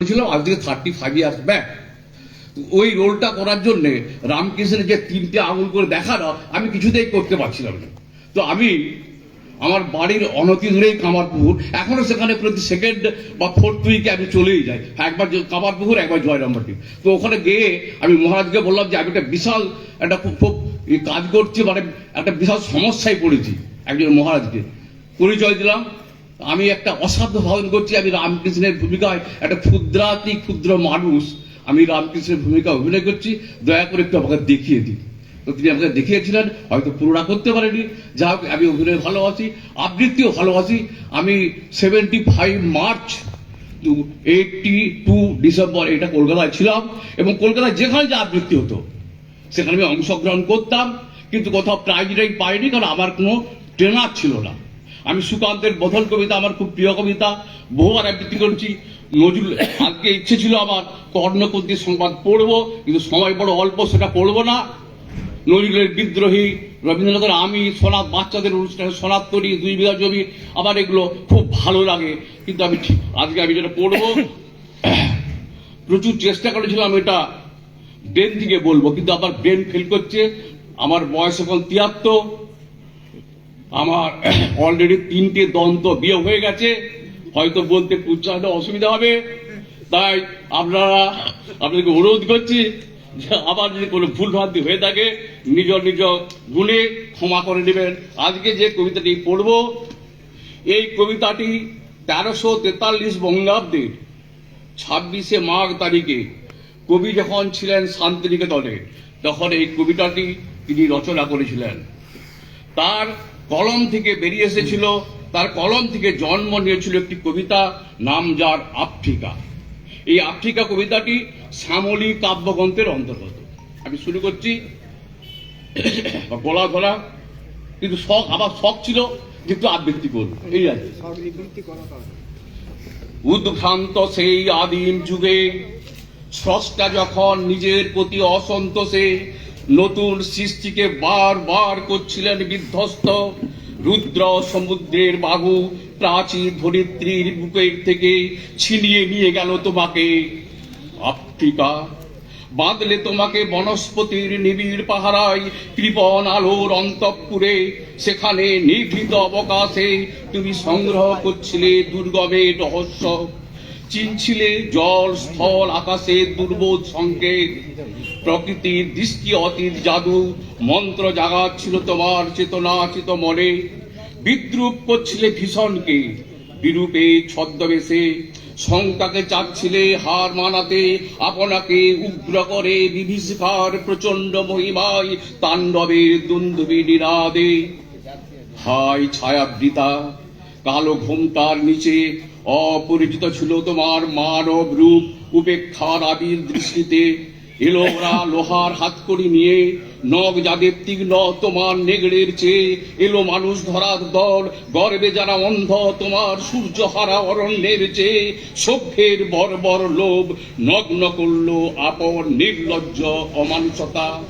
করেছিলাম আজ থেকে থার্টি ফাইভ ইয়ার্স ব্যাক ওই রোলটা করার জন্যে রামকৃষ্ণের যে তিনটে আঙুল করে দেখানো, আমি কিছুতেই করতে পারছিলাম না। তো আমি আমার বাড়ির অনতি দূরেই কামারপুকুর এখনও সেখানে প্রতি সেকেন্ড বা ফোর্থ উইকে আমি চলেই যাই। একবার কামারপুকুর একবার জয়রামবাটি তো ওখানে গিয়ে আমি মহারাজকে বললাম যে, আমি একটা বিশাল, একটা খুব কাজ করছি মানে একটা বিশাল সমস্যায় পড়েছি একজন মহারাজকে। পরিচয় দিলাম আমি একটা অসাধ্য ভাবন করছি, আমি রামকৃষ্ণের ভূমিকায় একটা ক্ষুদ্রাতি ক্ষুদ্র মানুষ। আমি রামকৃষ্ণের ভূমিকা অভিনয় করছি, দয়া করে একটু আমাকে দেখিয়ে দিন। তো তিনি আমাকে দেখিয়েছিলেন, হয়তো পুরোটা করতে পারেনি। যা হোক, আমি অভিনয় ভালোবাসি, আবৃত্তিও ভালোবাসি। আমি seventy five March eighty two December এটা কলকাতায় ছিলাম এবং কলকাতায় যেখানে যে আবৃত্তি হতো, সেখানে আমি অংশগ্রহণ করতাম। কিন্তু কোথাও প্রাইজটাই পাইনি, কারণ আমার কোনো ট্রেনার ছিল না। আমি সুকান্তের বদল কবিতা, আমার খুব প্রিয় কবিতা বহুবার আবৃত্তি করেছি। নজরুল আজকে ইচ্ছে ছিল আমার কর্ণপন্থী সংবাদ পড়ব, কিন্তু সময় বড় অল্প, সেটা পড়ব না। নজরুলের বিদ্রোহী রবীন্দ্রনাথের আমি সোনাত বাচ্চাদের অনুষ্ঠানে সোনাত তরি, দুই বিঘা জমি আমার এগুলো খুব ভালো লাগে, কিন্তু আমি আজকে আমি যেটা পড়ব, প্রচুর চেষ্টা করেছিলাম এটা ব্রেন থেকে বলব, কিন্তু আমার ব্রেন ফেল করছে। আমার বয়স এখন তিয়াত্তর আমার অলরেডি তিনটে দন্ত বিয়ে হয়ে গেছে। হয়তো বলতে উচ্চারণে অসুবিধা হবে। তাই আপনারা, আপনাদেরকে অনুরোধ করছি যে আবার যদি কোনো ভুল ভ্রান্তি হয়ে থাকে, নিজ নিজ গুণে ক্ষমা করে নেবেন। আজকে যে কবিতাটি পড়ব, এই কবিতাটি তেরোশো তেতাল্লিশ বঙ্গাব্দের ছাব্বিশে মাঘ তারিখে কবি যখন ছিলেন শান্তিনিকেতনে, তখন এই কবিতাটি তিনি রচনা করেছিলেন। তার কলম থেকে বেরিয়ে এসেছিল। তার কলম থেকে জন্ম নিয়েছিল একটি কবিতা, নাম যার আফ্রিকা। এই আফ্রিকা কবিতাটি শ্যামলী কাব্যগ্রন্থের অন্তর্গত। আমি শুরু করছি। গলা ধরা। কিন্তু শখ আবার শখ ছিল একটু আবৃত্তি করব। এই আছে উদ্ভ্রান্ত সেই আদিম যুগে স্রষ্টা যখন নিজের প্রতি অসন্তোষে নতুন সৃষ্টিকে বারবার করছিলেন বিধ্বস্ত। রুদ্র সমুদ্রের বাহু প্রাচীর ধরিত্রীর বুকের থেকে ছিনিয়ে নিয়ে গেল তোমাকে। আফ্রিকা, বাঁধলে তোমাকে বনস্পতির নিবিড় পাহারায় কৃপণ আলোর অন্তঃপুরে। সেখানে নিভৃত অবকাশে তুমি সংগ্রহ করছিলে দুর্গমের রহস্য। চিনছিলে জল, স্থল, আকাশের দুর্বোধ সংকেত। প্রকৃতির দৃষ্টি অতীত জাদু, মন্ত্র জাগাচ্ছিল তোমার চেতনাচিত মনে। বিদ্রুপ করছিলে ভীষণকে, বিরূপে ছদ্মবেশে। শঙ্কাকে চাচ্ছিলে হার মানাতে, আপনাকে উগ্র করে বিভীষিকার প্রচণ্ড মহিমায় তাণ্ডবের দুন্দুবি নিরাদে। হায় ছায়াবৃতা, কালো ঘোমটার নিচে অপরিচিত ছিল তোমার মানব রূপ, উপেক্ষার আবির দৃষ্টিতে। এলো ওরা লোহার হাতকড়ি নিয়ে, নখ যাদের তীক্ষ্ণ তোমার নেগড়ের চেয়ে। এলো মানুষ ধরার দল, গর্বে যারা অন্ধ তোমার সূর্য হারা অরণ্যের চেয়ে। সভ্যের বর্বর লোভ নগ্ন করল আপন নির্লজ্জ অমানুষতা।